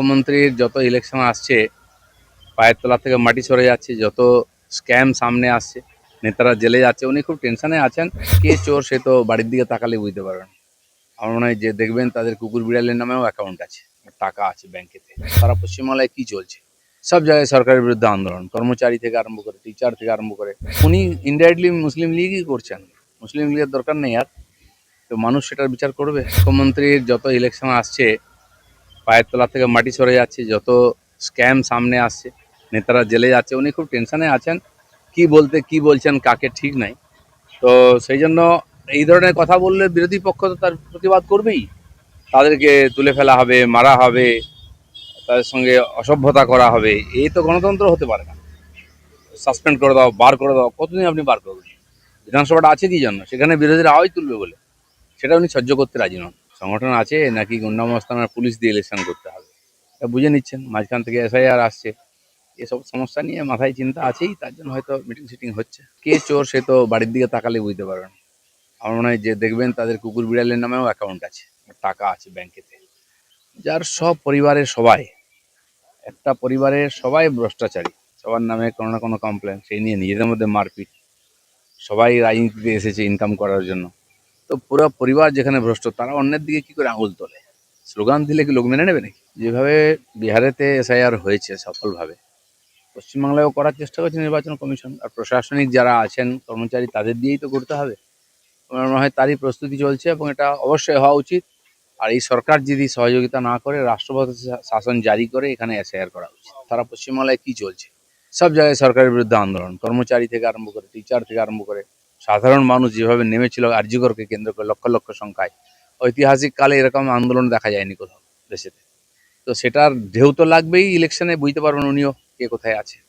মুখ্যমন্ত্রীর যত ইলেকশন আসছে, পায়ের তলা থেকে মাটি সরে যাচ্ছে, যত স্ক্যাম সামনে আসছে, নেতারা জেলে যাচ্ছে, উনি খুব টেনশনে আছেন। কে চোর সে তো বাড়ির দিকে তাকালে বুঝতে পারবেন আমার মনে হয় যে দেখবেন তাদের কুকুর বিড়ালের নামেও অ্যাকাউন্ট আছে, টাকা আছে ব্যাংকেতে সারা পশ্চিমবাংলায় কি চলছে? সব জায়গায় সরকারের বিরুদ্ধে আন্দোলন, কর্মচারী থেকে আরম্ভ করে টিচার থেকে আরম্ভ করে। উনি ইনডাইরেক্টলি মুসলিম লীগই করছেন। মুসলিম লীগের দরকার নেই আর। তো মানুষ সেটার বিচার করবে। মুখ্যমন্ত্রীর যত ইলেকশন আসছে পায়ের তলা থেকে মাটি সরে যাচ্ছে, যত স্ক্যাম সামনে আসছে, নেতারা জেলে যাচ্ছে, উনি খুব টেনশনে আছেন। কি বলতে, কি বলছেন, কাকে ঠিক নাই। তো সেই জন্য এই ধরনের কথা বললে বিরোধী পক্ষ তো তার প্রতিবাদ করবেই। তাদেরকে তুলে ফেলা হবে, মারা হবে, তাদের সঙ্গে অসভ্যতা করা হবে, এই তো গণতন্ত্র হতে পারে না। সাসপেন্ড করে দাও, বার করে দাও, কতদিন আপনি বার করবেন? বিধানসভাটা আছে কি জন্য সেখানে বিরোধীরা আওয়াজ তুলবে বলে। সেটা উনি সহ্য করতে রাজি নন। সংগঠন আছে, নাকি গুন্ডামস্তানের পুলিশ দিয়ে ইলেকশন করতে হবে? বুঝে নিচ্ছেন, মাঝখান থেকে এসআইআর আসছে। এসব সমস্যা নিয়ে মাথায় চিন্তা আছেই, তার জন্য হয়তো মিটিং সিটিং হচ্ছে। কে চোর, সে তো বাড়ির দিকে তাকালে বুঝতে পারবেন। আমার মনে হয় যে দেখবেন, তাদের কুকুর বিড়ালের নামেও অ্যাকাউন্ট আছে, টাকা আছে ব্যাংকেতে। যার সব পরিবারের সবাই, একটা পরিবারের সবাই ভ্রষ্টাচারী, সবার নামে কোনো না কোনো কমপ্লেন সেই নিয়ে নিজেদের মধ্যে মারপিট। সবাই রাজনীতিতে এসেছে ইনকাম করার জন্য। তো পুরো পরিবার যেখানে ভ্রষ্ট, তারা অন্যের দিকে কি করে আঙুল তোলে? স্লোগান দিলে কি লোক মেনে নেবে নাকি? যেভাবে বিহারেতে এসআইআর হয়েছে সফলভাবে পশ্চিমবাংলায়ও করার চেষ্টা করছে নির্বাচন কমিশন, আর প্রশাসনিক যারা আছেন কর্মচারী তাদের দিয়েই তো করতে হবে। আমার মনে হয় তারই প্রস্তুতি চলছে এবং এটা অবশ্যই হওয়া উচিত। আর এই সরকার যদি সহযোগিতা না করে, রাষ্ট্রপতি শাসন জারি করে এখানে এসআইআর করা উচিত। তারা পশ্চিমবাংলায় কি চলছে? সব জায়গায় সরকারের বিরুদ্ধে আন্দোলন, কর্মচারী থেকে আরম্ভ করে, টিচার থেকে আরম্ভ করে সাধারণ মানুষ যেভাবে নেমেছিল আর্যগরকে কেন্দ্র করে লক্ষ লক্ষ সংখ্যায়, ঐতিহাসিক কালে এরকম আন্দোলন দেখা যায়নি কোথাও দেশেতে। তো সেটার ঢেউ তো লাগবেই, ইলেকশনে বুঝতে পারবেন উনিও কে কোথায় আছে।